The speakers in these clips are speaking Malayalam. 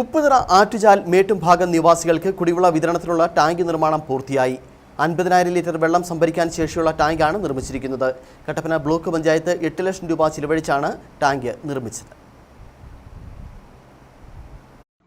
ഉപ്പുതറ ആറ്റുചാൽ മേട്ടും ഭാഗം നിവാസികൾക്ക് കുടിവെള്ള വിതരണത്തിനുള്ള ടാങ്ക് നിർമ്മാണം പൂർത്തിയായി. അൻപതിനായിരം ലിറ്റർ വെള്ളം സംഭരിക്കാൻ ശേഷിയുള്ള ടാങ്കാണ് നിർമ്മിച്ചിരിക്കുന്നത്. കട്ടപ്പന ബ്ലോക്ക് പഞ്ചായത്ത് എട്ട് ലക്ഷം രൂപ ചിലവഴിച്ചാണ് ടാങ്ക് നിർമ്മിച്ചത്.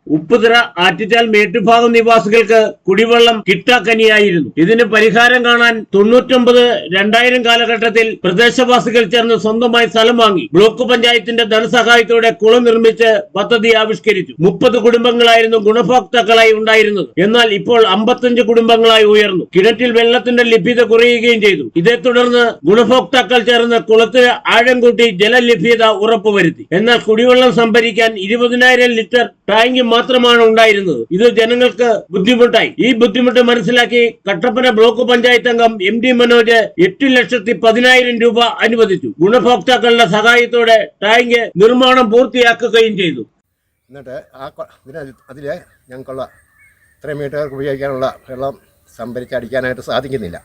ഉപ്പുതറ ആറ്റിച്ചാൽ മേട്ടുഭാഗം നിവാസികൾക്ക് കുടിവെള്ളം കിട്ടാക്കനിയായിരുന്നു. ഇതിന് പരിഹാരം കാണാൻ തൊണ്ണൂറ്റൊമ്പത് രണ്ടായിരം കാലഘട്ടത്തിൽ പ്രദേശവാസികൾ ചേർന്ന് സ്വന്തമായി സ്ഥലം വാങ്ങി. ബ്ലോക്ക് പഞ്ചായത്തിന്റെ ധനസഹായത്തോടെ കുളം നിർമ്മിച്ച് പദ്ധതി ആവിഷ്കരിച്ചു. മുപ്പത് കുടുംബങ്ങളായിരുന്നു ഗുണഭോക്താക്കളായി ഉണ്ടായിരുന്നത്. എന്നാൽ ഇപ്പോൾ അമ്പത്തഞ്ച് കുടുംബങ്ങളായി ഉയർന്നു. കിണറ്റിൽ വെള്ളത്തിന്റെ ലഭ്യത കുറയുകയും ചെയ്തു. ഇതേ തുടർന്ന് ഗുണഭോക്താക്കൾ ചേർന്ന് കുളത്തിന് ആഴം കൂട്ടി ജലലഭ്യത ഉറപ്പുവരുത്തി. എന്നാൽ കുടിവെള്ളം സംഭരിക്കാൻ ഇരുപതിനായിരം ലിറ്റർ ടാങ്ക് മാത്രമാണ് ഉണ്ടായിരുന്നത്. ഇത് ജനങ്ങൾക്ക് ബുദ്ധിമുട്ടായി. ഈ ബുദ്ധിമുട്ട് മനസ്സിലാക്കി കട്ടപ്പന ബ്ലോക്ക് പഞ്ചായത്ത് അംഗം എം ഡി മനോജ് എട്ട് ലക്ഷത്തി പതിനായിരം രൂപ അനുവദിച്ചു. ഗുണഭോക്താക്കളുടെ സഹായത്തോടെ ടാങ്ക് നിർമ്മാണം പൂർത്തിയാക്കുകയും ചെയ്തു. എന്നിട്ട് ആ അതിൽ ഞങ്ങൾക്കുള്ള ഇത്രയും വീട്ടുകാർക്ക് ഉപയോഗിക്കാനുള്ള വെള്ളം സംഭരിച്ചടിക്കാനായിട്ട് സാധിക്കുന്നില്ല.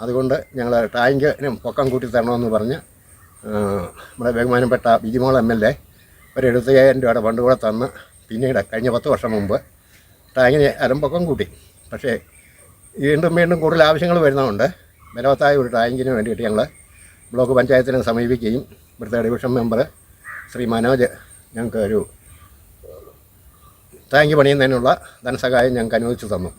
അതുകൊണ്ട് ഞങ്ങൾ ടാങ്കിനും പൊക്കം കൂട്ടി തരണമെന്ന് പറഞ്ഞ് നമ്മുടെ ബഹുമാനപ്പെട്ട ബിജിമോൾ എം എൽ എ ഒരു എഴുപത്തയ്യായിരം രൂപയുടെ ഫണ്ട് കൂടെ തന്ന് പിന്നീട് കഴിഞ്ഞ പത്ത് വർഷം മുമ്പ് ടാങ്കിന് അരമ്പൊക്കം കൂട്ടി. പക്ഷേ വീണ്ടും വീണ്ടും കൂടുതൽ ആവശ്യങ്ങൾ വരുന്നതുകൊണ്ട് ബലവത്തായ ഒരു ടാങ്കിന് വേണ്ടിയിട്ട് ഞങ്ങൾ ബ്ലോക്ക് പഞ്ചായത്തിനെ സമീപിക്കുകയും ഇവിടുത്തെ ഡിവിഷൻ മെമ്പർ ശ്രീ മനോജ് ഞങ്ങൾക്ക് ഒരു ടാങ്ക് പണിയുന്നതിനുള്ള ധനസഹായം ഞങ്ങൾക്ക് അനുവദിച്ചു തന്നു.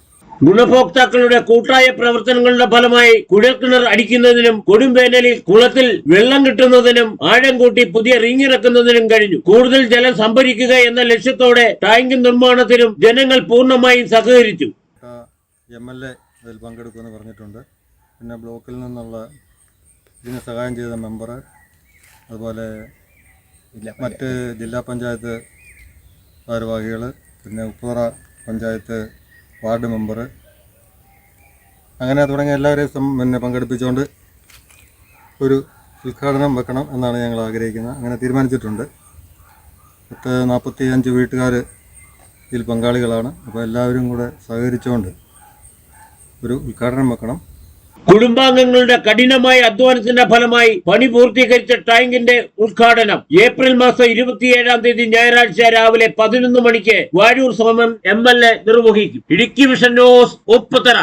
ഗുണഭോക്താക്കളുടെ കൂട്ടായ പ്രവർത്തനങ്ങളുടെ ഫലമായി കുഴൽക്കിണർ അടിക്കുന്നതിനും കൊടുംവേനലിൽ കുളത്തിൽ വെള്ളം കിട്ടുന്നതിനും ആഴം കൂട്ടി പുതിയ റിങ്ങിറക്കുന്നതിനും കഴിഞ്ഞു. കൂടുതൽ ജലം സംഭരിക്കുക എന്ന ലക്ഷ്യത്തോടെ ടാങ്ക് നിർമ്മാണത്തിനും ജനങ്ങൾ പൂർണമായും സഹകരിച്ചു. പങ്കെടുക്കുമെന്ന് പറഞ്ഞിട്ടുണ്ട്. പിന്നെ ബ്ലോക്കിൽ നിന്നുള്ള ഇതിന് സഹായം ചെയ്ത മെമ്പർ അതുപോലെ മറ്റ് ജില്ലാ പഞ്ചായത്ത് ഭാരവാഹികൾ പിന്നെ ഉപ്പുറ പഞ്ചായത്ത് വാർഡ് മെമ്പർ. അങ്ങനെ തുടങ്ങിയ എല്ലാവരെയും പിന്നെ പങ്കെടുപ്പിച്ചുകൊണ്ട് ഒരു ഉദ്ഘാടനം വെക്കണം എന്നാണ് ഞങ്ങൾ ആഗ്രഹിക്കുന്നത്. അങ്ങനെ തീരുമാനിച്ചിട്ടുണ്ട്. പത്ത് നാൽപ്പത്തി അഞ്ച് വീട്ടുകാർ ഇതിൽ പങ്കാളികളാണ്. അപ്പോൾ എല്ലാവരും കൂടെ സഹകരിച്ചുകൊണ്ട് ഒരു ഉദ്ഘാടനം വെക്കണം. കുടുംബാംഗങ്ങളുടെ കഠിനമായ അധ്വാനത്തിന്റെ ഫലമായി പണി പൂർത്തീകരിച്ച ടാങ്കിന്റെ ഉദ്ഘാടനം ഏപ്രിൽ മാസം ഇരുപത്തിയേഴാം തീയതി ഞായറാഴ്ച രാവിലെ പതിനൊന്ന് മണിക്ക് Vazhoor Soman M L A നിർവഹിക്കും. Idukki vision news Upputhara.